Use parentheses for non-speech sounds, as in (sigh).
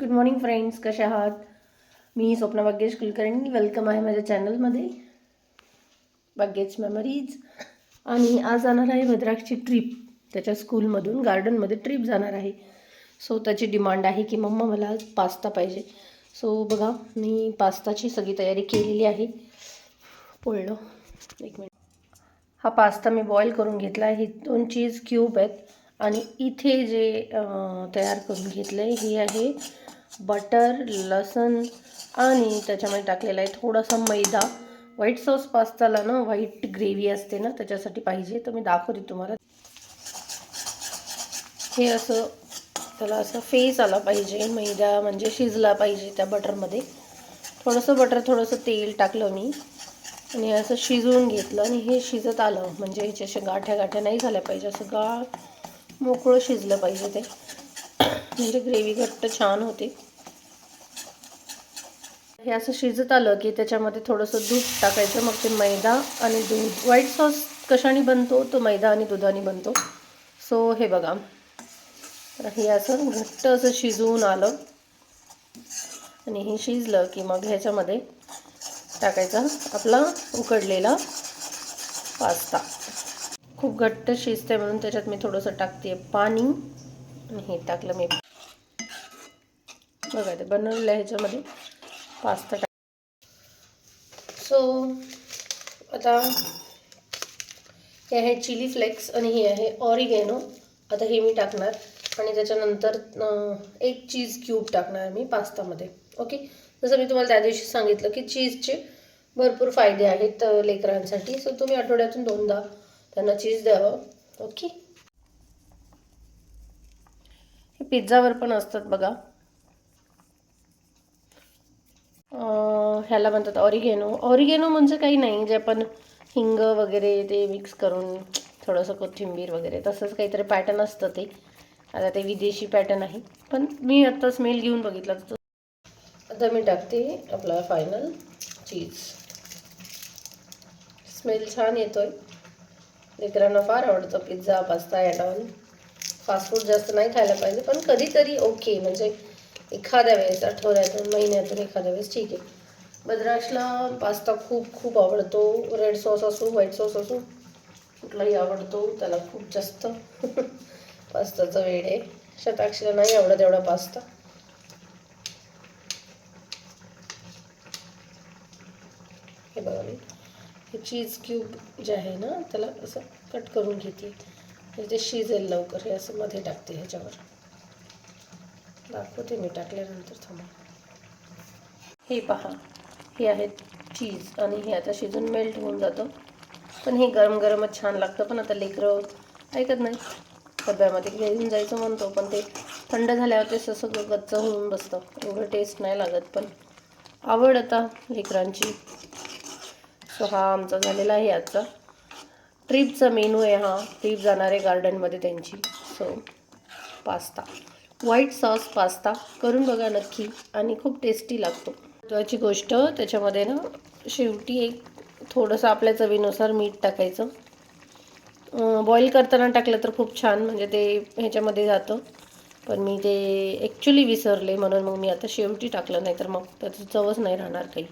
Good morning friends कशा आहात? मी स्वप्ना भाग्येश कुलकर्णी. वेलकम आहे माझ्या चॅनलमध्ये भाग्येश मेमरीज आणि आज जाणार आहे भद्राक्षची ट्रिप त्याच्या स्कूलमधून गार्डनमध्ये ट्रिप जाणार आहे. सो त्याची डिमांड आहे की मम्मा मला आज पास्ता पाहिजे. सो बघा मी पास्ताची सगळी तयारी केलेली आहे. पोळलं. एक मिनिट हा पास्ता मी बॉईल करून घेतला आहे. दोन चीज क्यूब आहेत. आणि इथे जे तयार करून घेतलं आहे हे आहे बटर लसण आणि त्याच्यामध्ये टाकलेला आहे थोडासा मैदा. व्हाईट सॉस पास्ताला ना व्हाईट ग्रेव्ही असते ना त्याच्यासाठी पाहिजे. तर मी दाखवते तुम्हाला. हे असं त्याला असं फेस आला पाहिजे. मैदा म्हणजे शिजला पाहिजे त्या बटरमध्ये. थोडंसं बटर थोडंसं तेल टाकलं मी. आणि हे असं शिजवून घेतलं आणि हे शिजत आलं. म्हणजे ह्याच्या अशा गाठ्या गाठ्या नाही झाल्या पाहिजे. असं गाळ मोकळं शिजलं पाहिजे ते. म्हणजे ग्रेव्ही घट्ट छान होते. हे असं शिजत आलं की त्याच्यामध्ये थोडंसं दूध टाकायचं मग ते मैदा आणि दूध. व्हाईट सॉस कशाने बनतो? तो मैदा आणि दुधाने बनतो. सो हे बघा. तर हे असं घट्ट असं शिजवून आलं. आणि हे शिजलं की मग ह्याच्यामध्ये टाकायचा आपला उकडलेला पास्ता. खूप घट्ट शिजते म्हणून त्याच्यात मी थोडंसं टाकते पाणी. आणि हे टाकलं मी. बघा ते बनवलेलं ह्याच्यामध्ये. पास्ता टाक. सो आता हे आहे चिली फ्लेक्स आणि हे आहे ऑरिगॅनो. आता हे मी टाकणार आणि त्याच्यानंतर एक चीज क्यूब टाकणार मी पास्तामध्ये. ओके जसं मी तुम्हाला त्या दिवशी सांगितलं की चीजचे भरपूर फायदे आहेत लेकरांसाठी. सो तुम्ही आठवड्यातून दोनदा त्यांना चीज द्यावं. ओके हे पिझ्झावर पण असतात बघा. ह्याला म्हणतात ऑरिगेनो. ऑरिगेनो म्हणजे काही नाही जे आपण हिंग वगैरे ते मिक्स करून थोडंसं कोथिंबीर वगैरे तसंच काहीतरी पॅटर्न असतं ते. आता ते विदेशी पॅटर्न आहे. पण मी आत्ता स्मेल घेऊन बघितला तर आता मी टाकते आपला फायनल चीज स्मेल छान येतोय. लेकरांना फार आवडतं pizza pasta at all fast food जास्त नाही खायला पाहिजे पण कधीतरी ओके म्हणजे एखाद्या वेळेस आठवड्यातून महिन्यातून एखाद्या वेळेस ठीक आहे. बद्राशला पास्ता खूप खूप आवडतो. रेड सॉस असो व्हाईट सॉस असो कुठलाही आवडतो. त्याला खूप जास्त (laughs) पास्ताचा वेळ आहे. शताक्षीला नाही आवडत एवढा पास्ता. हे बघा मी. हे चीज क्यूब जे आहे ना त्याला असं कट करून घेते. म्हणजे ते शिजेल लवकर हे असं मध्ये टाकते ह्याच्यावर. दाखवते मी टाकल्यानंतर थांबा. हे पहा. हे आहेत चीज आणि हे आता शिजून मेल्ट होऊन जातं. पण हे गरम गरमच छान लागतं. पण आता लेकरं ऐकत नाही डब्यामध्ये घेऊन जायचं म्हणतो पण ते थंड झाल्यावर ते असं सगळं गच्च होऊन बसतं. एवढं टेस्ट नाही लागत पण आवड आता लेकरांची. सो हा आमचा झालेला आहे आजचा ट्रिपचा मेनू आहे हा. ट्रीप जाणार आहे गार्डनमध्ये त्यांची. So pasta white sauce pasta करून बघा नक्की. आणि खूप टेस्टी लागतो. महत्त्वाची गोष्ट त्याच्यामध्ये ना शेवटी एक थोडंसं आपल्या चवीनुसार मीठ टाकायचं. बॉईल करताना टाकलं तर खूप छान म्हणजे ते ह्याच्यामध्ये जातं. पण मी ते ॲक्च्युली विसरले म्हणून मग मी आता शेवटी टाकलं नाही तर मग त्याचं चवच नाही राहणार काही.